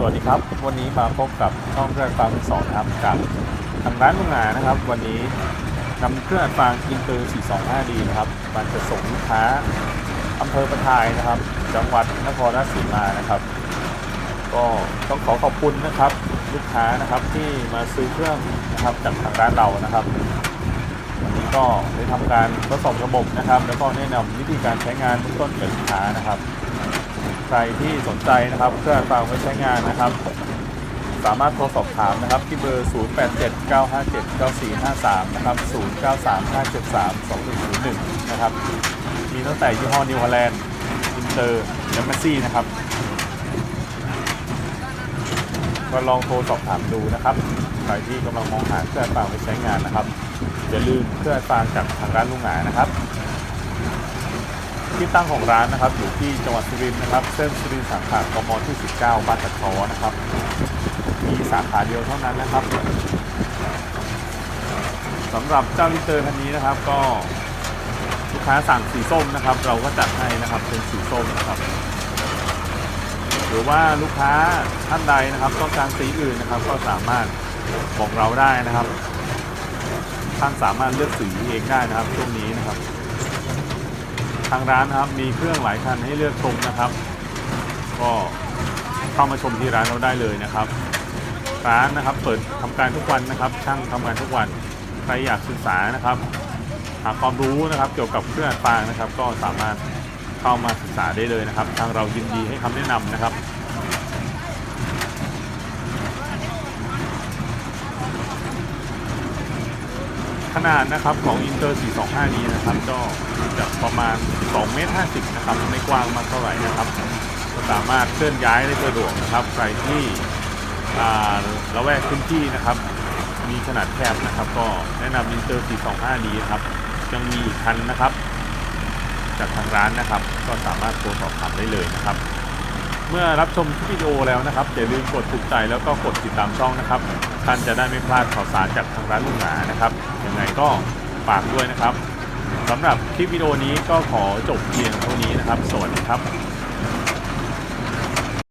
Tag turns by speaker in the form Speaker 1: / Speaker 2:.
Speaker 1: สวัสดีครับ วันนี้มาพบกับช่องเครื่องอัดฟางสองครับกับทางร้านลุงหนานะครับ วันนี้นำเครื่องอัดฟางอินเตอร์ 425D นะครับมาจะส่งลูกค้าอำเภอประทายนะครับ จังหวัดนครราชสีมานะครับ ก็ต้องขอขอบคุณนะครับ ลูกค้านะครับที่มาซื้อเครื่องนะครับจากทางร้านเรานะครับ วันนี้ก็ได้ทำการทดสอบระบบนะครับ แล้วก็แนะนำวิธีการใช้งานเบื้องต้นกับลูกค้านะครับ ใครที่สนใจนะครับเครื่องอัดฟางไว้ใช้งานนะครับ สามารถโทรสอบถามนะครับที่เบอร์ 0879579453 นะครับ 0935732101 นะครับ มีตั้งแต่ยี่ห้อนิวฮอลแลนด์อินเตอร์และแมสซี่นะครับก็ลองโทรสอบถามดูนะครับใครที่กำลังมองหาเครื่องฟางไว้ใช้งานนะครับอย่าลืมเครื่องอัดฟางจากทางร้านลุงหงานะครับ ที่ตั้งของร้านนะครับอยู่ที่จังหวัดสุรินทร์นะครับเส้นสุรินทร์สาขากมที่ 19 บ้านตะคอนะครับ มีสาขาเดียวเท่านั้นนะครับสำหรับเจ้าลิเตอร์คันนี้นะครับ ก็ลูกค้าสั่งสีส้มนะครับ เราก็จัดให้นะครับเป็นสีส้มนะครับหรือว่าลูกค้าท่านใดนะครับ ต้องการสีอื่นนะครับ ก็สามารถบอกเราได้นะครับ ท่านสามารถเลือกสีเองได้นะครับช่วงนี้นะครับ ทางร้านนะครับมีเครื่องหลายคันให้เลือกชมนะครับ ก็เข้ามาชมที่ร้านเราได้เลยนะครับ ร้านนะครับเปิดทำการทุกวันนะครับ ช่างทำงานทุกวันใครอยากศึกษานะครับ หาความรู้นะครับเกี่ยวกับเครื่องฟางนะครับ ก็สามารถเข้ามาศึกษาได้เลยนะครับ ทางเรายินดีให้คำแนะนำนะครับ ขนาดนะครับของ Inter 425 นี้นะครับก็จะประมาณ2เมตร50นะครับไม่กว้างมากเท่าไหร่นะครับก็สามารถเคลื่อนย้ายได้สะดวกนะครับ ใครที่อ่าละแวกพื้นที่นะครับ มีขนาดแคบนะครับ ก็แนะนำ Inter 425 นี้นะครับยังมีอีกคันนะครับ จากทางร้านนะครับ ก็สามารถโทรสอบถามได้เลยนะครับ เมื่อรับชมคลิปวิดีโอแล้วนะครับอย่าลืมกดถูกใจแล้วก็กดติดตามช่องนะครับ ท่านจะได้ไม่พลาดข่าวสารจากทางร้านลุงหนานะครับยังไงก็ฝากด้วยนะครับสำหรับคลิปวิดีโอนี้ก็ขอจบเพียงเท่านี้นะครับ สวัสดีครับ